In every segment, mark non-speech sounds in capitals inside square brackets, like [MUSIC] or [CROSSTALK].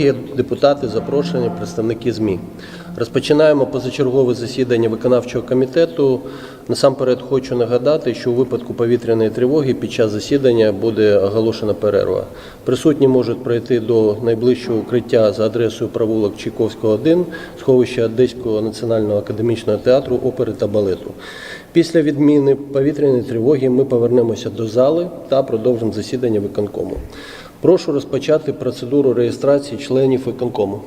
Є депутати, запрошені, представники ЗМІ. Розпочинаємо позачергове засідання виконавчого комітету. Насамперед хочу нагадати, що у випадку повітряної тривоги під час засідання буде оголошена перерва. Присутні можуть пройти до найближчого укриття за адресою провулок Чайковського, 1, сховища Одеського національного академічного театру опери та балету. Після відміни повітряної тривоги ми повернемося до зали та продовжимо засідання виконкому. Прошу розпочати процедуру реєстрації членів виконкому.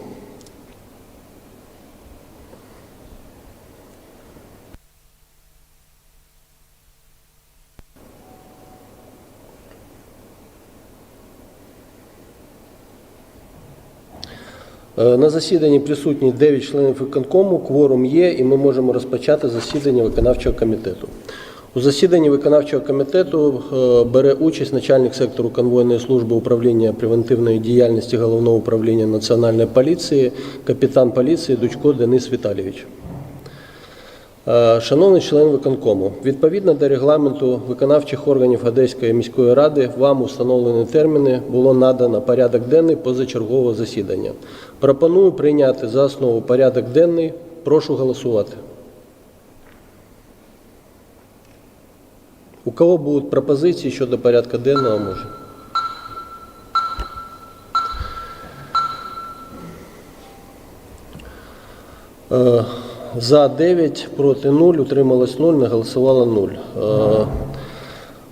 Е, На засіданні присутні 9 членів виконкому, кворум є, і ми можемо розпочати засідання виконавчого комітету. У засіданні виконавчого комітету е, бере участь начальник сектору конвойної служби управління превентивної діяльності Головного управління Національної поліції, капітан поліції Дучко Денис Віталійович. Е, Шановний член виконкому, відповідно до регламенту виконавчих органів Одеської міської ради вам у встановлені терміни було надано порядок денний позачергового засідання. Пропоную прийняти за основу порядок денний. Прошу голосувати. У кого будуть пропозиції щодо порядка денного, може. Е, За 9, проти 0, утрималось 0, не голосувало 0. Е,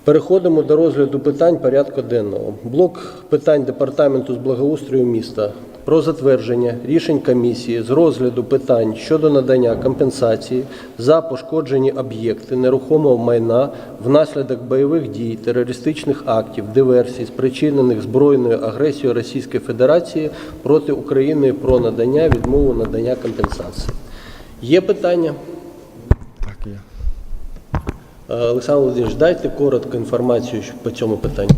Переходимо до розгляду питань порядку денного. Блок питань департаменту з благоустрою міста про затвердження рішень комісії з розгляду питань щодо надання компенсації за пошкоджені об'єкти нерухомого майна внаслідок бойових дій, терористичних актів, диверсій, спричинених збройною агресією Російської Федерації проти України про надання відмову надання компенсації. Є питання? Так, є. Е, Олександр Володимирович, дайте коротко інформацію по цьому питанню.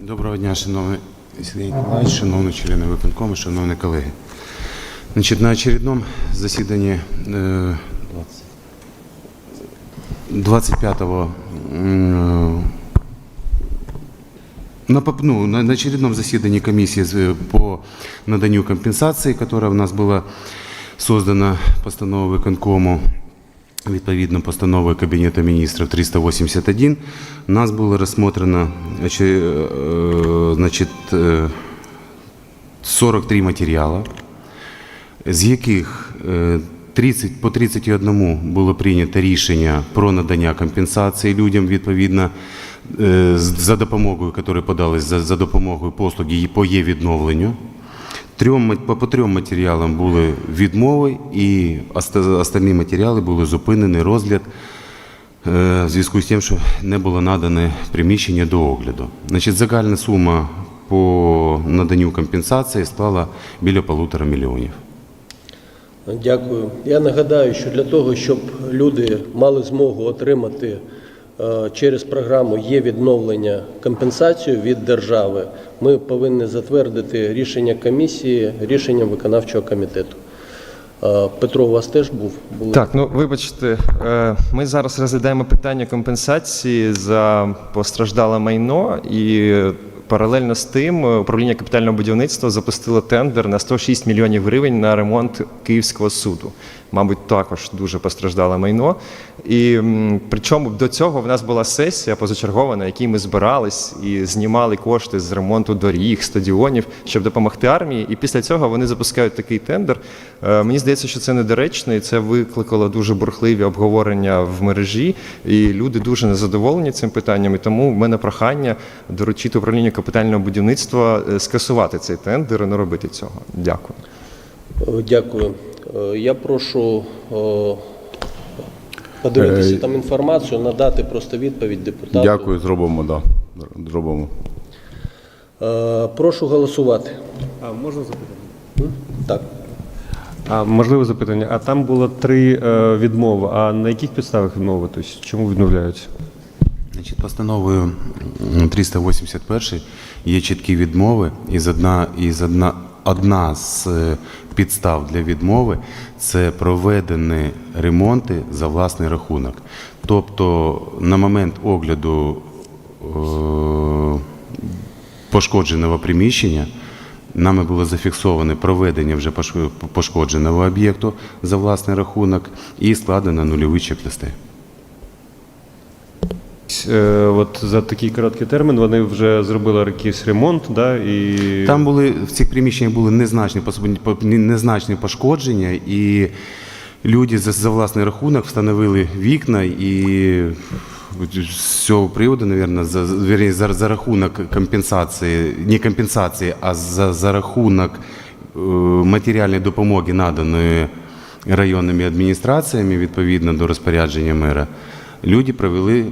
Доброго дня, шановний Сергій Ніколаївич, шановні члени виконкому, шановні колеги. Значить, на очередному засіданні е, 25-го на, ну, на, очередном заседании комиссии з- по наданию компенсации, которая у нас была создана постановой виконкому, відповідно постановою Кабінету міністрів 381, у нас було розсмотрено оче- е, значить, е, 43 матеріали, з яких е, 30, по 31 було прийнято рішення про надання компенсації людям відповідно е, за допомогою, які подались за, за допомогою послуги по є відновленню. Трьом, по, по трьом матеріалам були відмови, і оста- остальні матеріали були зупинені розгляд е, в зв'язку з тим, що не було надане приміщення до огляду. Значить, загальна сума по наданню компенсації склала біля полутора мільйонів. Дякую. Я нагадаю, що для того, щоб люди мали змогу отримати через програму є відновлення компенсацію від держави, ми повинні затвердити рішення комісії рішенням виконавчого комітету. Е, Петро, у вас теж був? Були? Так, ну вибачте, е, ми зараз розглядаємо питання компенсації за постраждале майно і паралельно з тим е, управління капітального будівництва запустило тендер на 106 мільйонів гривень на ремонт Київського суду. Мабуть, також дуже постраждале майно. І причому до цього в нас була сесія позачергова, на якій ми збирались і знімали кошти з ремонту доріг, стадіонів, щоб допомогти армії. І після цього вони запускають такий тендер. Е, Мені здається, що це недоречно, і це викликало дуже бурхливі обговорення в мережі. І люди дуже незадоволені цим питанням. І тому в мене прохання доручити управлінню капітального будівництва е, скасувати цей тендер і не робити цього. Дякую. Е, Дякую. Е, Я прошу подивитися там інформацію, надати просто відповідь депутату. Дякую, зробимо, да. Зробимо. Прошу голосувати. А можна запитання? Так. А можливе запитання. А там було три е, відмови. А на яких підставах відмови? Тобто, чому відмовляються? Значить, постановою 381 є чіткі відмови, і з одна, і з одна, одна з е, підстав для відмови це проведені ремонти за власний рахунок. Тобто на момент огляду е, пошкодженого приміщення Нами було зафіксоване проведення вже пошкодженого об'єкту за власний рахунок і складено нульові чек-листи. Е, От за такий короткий термін вони вже зробили якийсь ремонт, да, і Там були в цих приміщеннях були незначні незначні пошкодження, і люди за, за власний рахунок встановили вікна і з цього приводу, мабуть, за, за, за рахунок компенсації, не компенсації, а за, за рахунок е, матеріальної допомоги, наданої районними адміністраціями відповідно до розпорядження мера, люди провели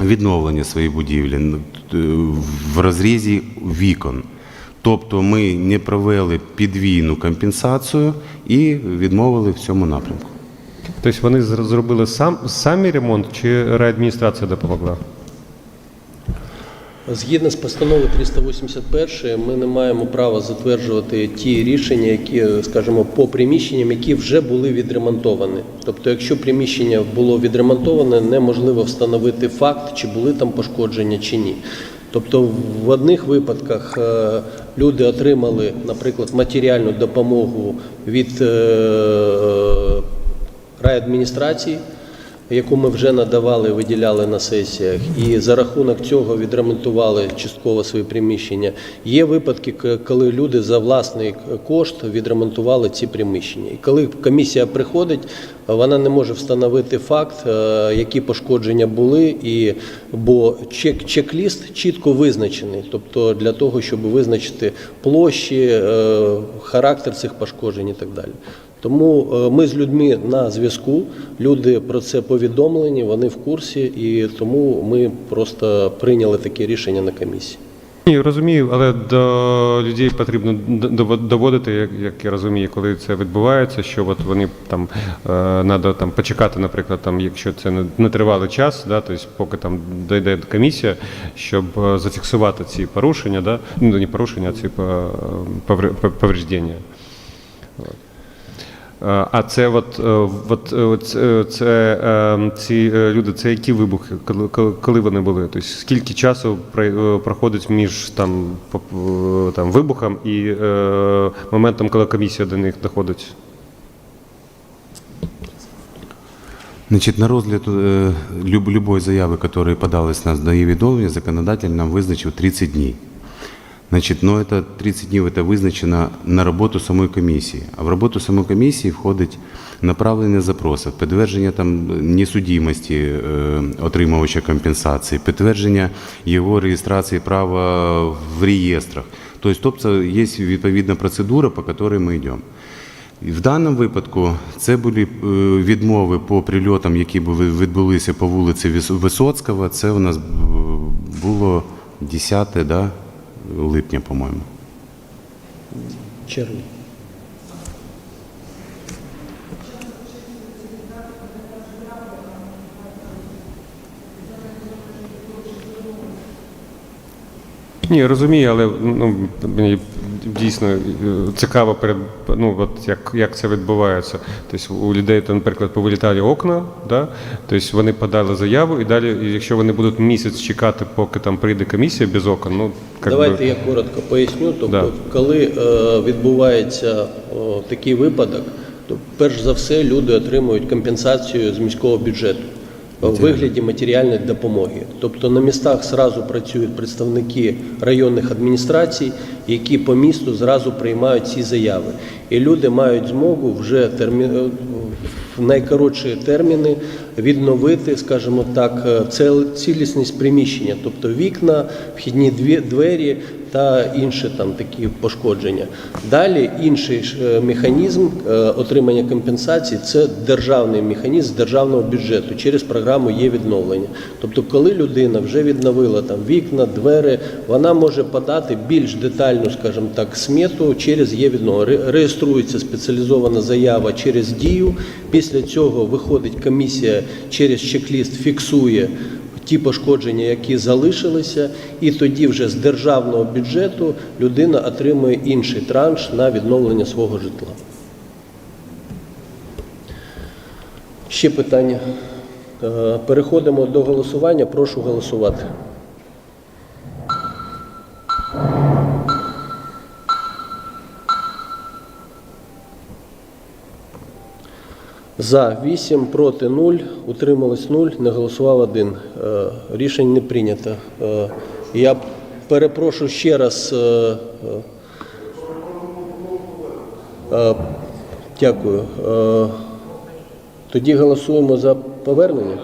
відновлення своєї будівлі в розрізі вікон. Тобто ми не провели підвійну компенсацію і відмовили в цьому напрямку. тобто вони зробили сам самі ремонт, чи реадміністрація допомогла? Згідно з постановою 381, ми не маємо права затверджувати ті рішення, які, скажімо, по приміщенням, які вже були відремонтовані. Тобто, якщо приміщення було відремонтоване, неможливо встановити факт, чи були там пошкодження, чи ні. Тобто, в одних випадках е, люди отримали, наприклад, матеріальну допомогу від е, райадміністрації, яку ми вже надавали, виділяли на сесіях, і за рахунок цього відремонтували частково свої приміщення. Є випадки, коли люди за власний кошт відремонтували ці приміщення. І коли комісія приходить, вона не може встановити факт, е, які пошкодження були, і бо чек чек-ліст чітко визначений, тобто для того, щоб визначити площі, е, характер цих пошкоджень і так далі. Тому е, ми з людьми на зв'язку, люди про це повідомлені, вони в курсі, і тому ми просто прийняли таке рішення на комісії. Ні, розумію, але до людей потрібно доводити, як, як я розумію, коли це відбувається, що от вони там е, надо там почекати, наприклад, там, якщо це не, не тривалий час, да, тобто поки там дійде комісія, щоб е, зафіксувати ці порушення, да, ну не порушення, а ці повр- повреждення. А це от, е, от, е, от, е, це, ці люди, це які вибухи, коли, вони були? Тобто скільки часу проходить між там, там вибухом і моментом, коли комісія до них доходить? Значит, на розгляд люб, любой заявы, которая подалась на доявідомлення, законодатель нам визначив 30 днів. Значить, ну, это 30 днів это визначено на роботу самої комісії. А в роботу самої комісії входить направлення запросів, підтвердження там несудимості е, отримувача компенсації, підтвердження його реєстрації права в реєстрах. Тобто, є відповідна процедура, по якій ми йдемо. В даному випадку це були е, відмови по прильотам, які відбулися по вулиці Висоцького. Це у нас е, було 10 да, липня, по-моєму. Червень. Ні, розумію, але ну, мені дійсно е, цікаво перед ну, от як, як це відбувається. Тобто у людей, там, наприклад, повилітали окна, да? тобто вони подали заяву, і далі, якщо вони будуть місяць чекати, поки там прийде комісія без окон, ну Давайте би, я коротко поясню. Тобто, Да. коли е, відбувається о, такий випадок, то перш за все люди отримують компенсацію з міського бюджету у вигляді матеріальної допомоги. Тобто на містах зразу працюють представники районних адміністрацій, які по місту зразу приймають ці заяви. І люди мають змогу вже термі... е, в найкоротші терміни відновити, скажімо так, е, цілісність приміщення, тобто вікна, вхідні двері та інші там такі пошкодження. Далі інший е, механізм е, отримання компенсації це державний механізм з державного бюджету через програму є відновлення. Тобто, коли людина вже відновила там вікна, двері, вона може подати більш детальну, скажімо так, смету через є відновлення. Реєструється спеціалізована заява через дію. Після цього виходить комісія через чек-ліст, фіксує ті пошкодження, які залишилися, і тоді вже з державного бюджету людина отримує інший транш на відновлення свого житла. Ще питання. Е, Переходимо до голосування. Прошу голосувати. За 8, проти 0, утрималось 0, не голосував 1. Е, Рішення не прийнято. Е, Я перепрошую ще раз. е, Дякую. Тоді голосуємо за повернення.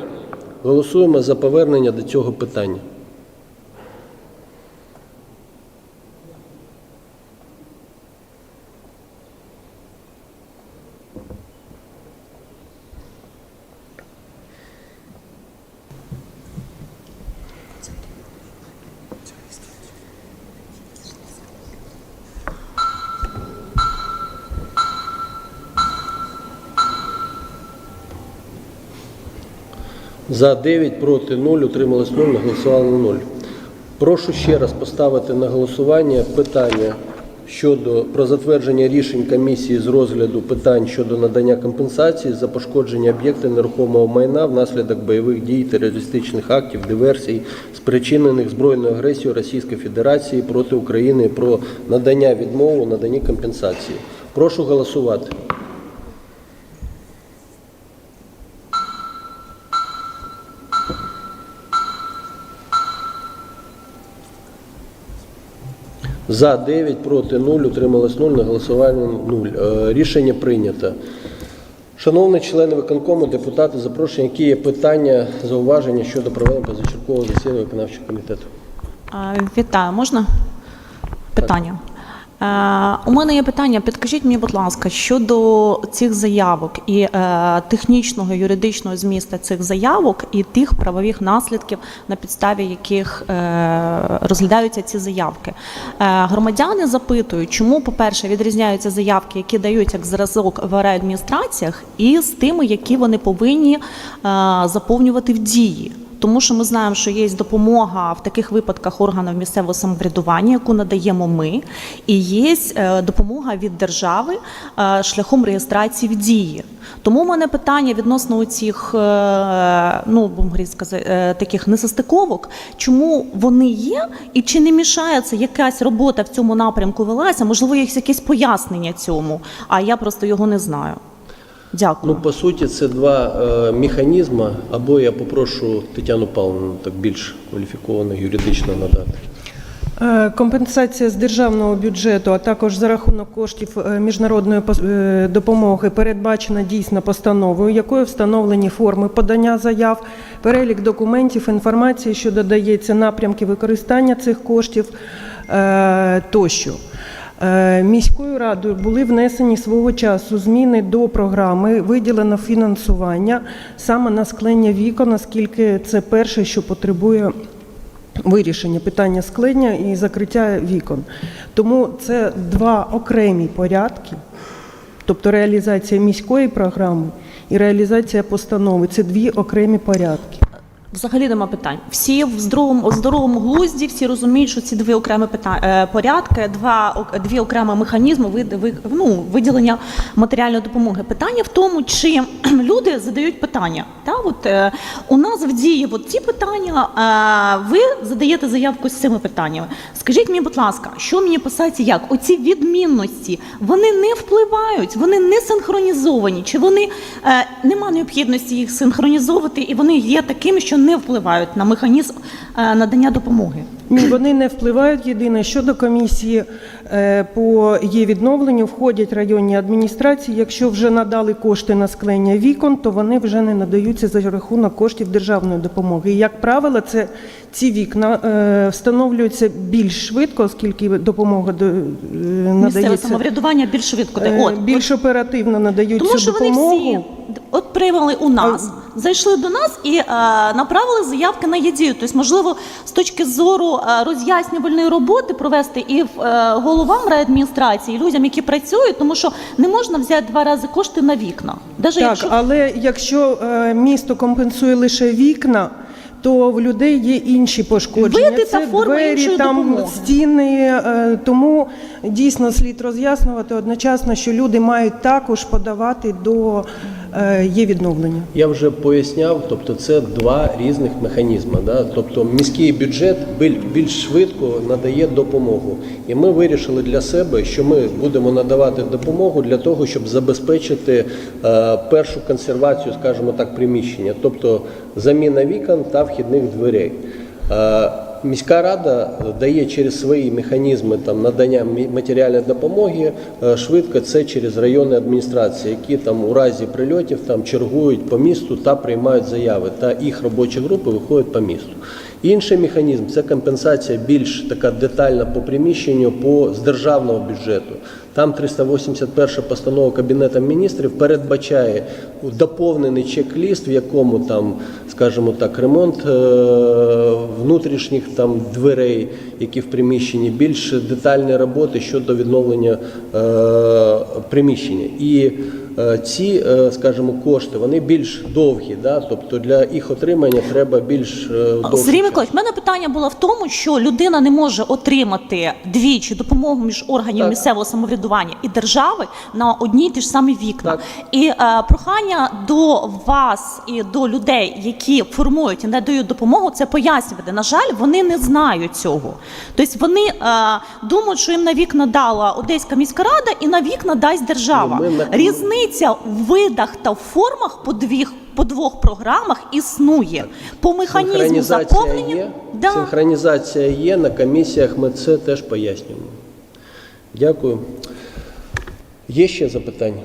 Голосуємо за повернення до цього питання. За 9, проти 0, утрималось 0, голосували 0. Прошу ще раз поставити на голосування питання щодо про затвердження рішень комісії з розгляду питань щодо надання компенсації за пошкодження об'єкта нерухомого майна внаслідок бойових дій, терористичних актів, диверсій, спричинених збройною агресією Російської Федерації проти України про надання відмови наданні компенсації. Прошу голосувати. За 9, проти 0, утрималось 0, на голосування 0. Е, Рішення прийнято. Шановні члени виконкому, депутати, запрошені, які є питання, зауваження щодо проведення позачергового засідання виконавчого комітету. Вітаю, можна питання? Е, У мене є питання. Підкажіть мені, будь ласка, щодо цих заявок і е, технічного юридичного змісту цих заявок і тих правових наслідків, на підставі яких е, розглядаються ці заявки. Е, громадяни запитують, чому, по-перше, відрізняються заявки, які дають як зразок в адміністраціях, і з тими, які вони повинні е, заповнювати в дії. Тому що ми знаємо, що є допомога в таких випадках органів місцевого самоврядування, яку надаємо ми, і є е, допомога від держави е, шляхом реєстрації в дії. Тому в мене питання відносно цих ну будемо говорити, сказати, е, таких несостиковок, чому вони є, і чи не мішає це якась робота в цьому напрямку велася? Можливо, є якесь пояснення цьому, а я просто його не знаю. Дякую. Ну, по суті, це два е, механізми, або я попрошу Тетяну Павловну так більш кваліфіковано юридично надати. Е, Компенсація з державного бюджету, а також за рахунок коштів е, міжнародної пос- е, допомоги передбачена дійсно постановою, якою встановлені форми подання заяв, перелік документів, інформації, що додається, напрямки використання цих коштів тощо. Е, Міською радою були внесені свого часу зміни до програми, виділено фінансування саме на склення вікон, оскільки це перше, що потребує вирішення питання склення і закриття вікон. Тому це два окремі порядки, тобто реалізація міської програми і реалізація постанови це дві окремі порядки. Взагалі нема питань. Всі в здоровому, в здоровому глузді, всі розуміють, що ці дві окремі питання, порядки, два, дві окремі механізми вид, ви- ну, виділення матеріальної допомоги. Питання в тому, чи [CLEARS THROAT] люди задають питання. Та, от, е, у нас в дії от ці питання, е, ви задаєте заявку з цими питаннями. Скажіть мені, будь ласка, що мені писати як? Оці відмінності, вони не впливають, вони не синхронізовані, чи вони е, нема необхідності їх синхронізовувати, і вони є такими, що не впливають на механізм е, надання допомоги. Ні, вони не впливають. Єдине, що до комісії е, по її відновленню входять районні адміністрації. Якщо вже надали кошти на склення вікон, то вони вже не надаються за рахунок коштів державної допомоги. І, як правило, це ці вікна е, встановлюються більш швидко, оскільки допомога до, е, Місцеве надається самоврядування більш швидко. От, більш оперативно надають Тому цю що вони всі от приймали у нас, зайшли до нас і е, направили заявки на ЄДію. Тобто, можливо, з точки зору е, роз'яснювальної роботи провести і е, головам райадміністрації, і людям, які працюють, тому що не можна взяти два рази кошти на вікна. Даже Так, якщо але якщо е, місто компенсує лише вікна, то в людей є інші пошкодження. Види та форми двері, там допомоги. стіни. Тому дійсно слід роз'яснювати одночасно, що люди мають також подавати до є відновлення. Я вже поясняв, тобто це два різних механізми. Да? Тобто міський бюджет біль- більш швидко надає допомогу. І ми вирішили для себе, що ми будемо надавати допомогу для того, щоб забезпечити е, першу консервацію, скажімо так, приміщення, тобто заміна вікон та вхідних дверей. Міська рада дає через свої механізми там надання матеріальної допомоги е, швидко це через районні адміністрації, які там у разі прильотів там чергують по місту та приймають заяви. Та їх робочі групи виходять по місту. Інший механізм це компенсація більш така детальна по приміщенню по з державного бюджету. Там 381 постанова Кабінету міністрів передбачає доповнений чек-ліст, в якому там, скажімо так, ремонт е, внутрішніх там дверей, які в приміщенні, більш детальні роботи щодо відновлення е, приміщення. І е, ці, скажімо, кошти вони більш довгі, да? тобто для їх отримання треба більш Сергій. Миколаївич, в мене питання було в тому, що людина не може отримати двічі допомогу між органів Так. місцевого самоврядування і держави на одні й ті ж самі вікна. Так. І е, прохання до вас і до людей, які формують і надають допомогу, це пояснювати. На жаль, вони не знають цього. Тобто вони е, думають, що їм на вікна дала Одеська міська рада і на вікна дасть держава. Ну, ми Різниця в видах та в формах по двох по двох програмах існує. По механізму заповнення є, Да. синхронізація є, на комісіях ми це теж пояснюємо. Дякую. Є ще запитання?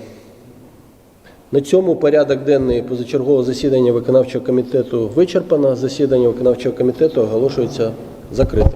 На цьому порядок денний позачергового засідання виконавчого комітету вичерпано. Засідання виконавчого комітету оголошується закритим.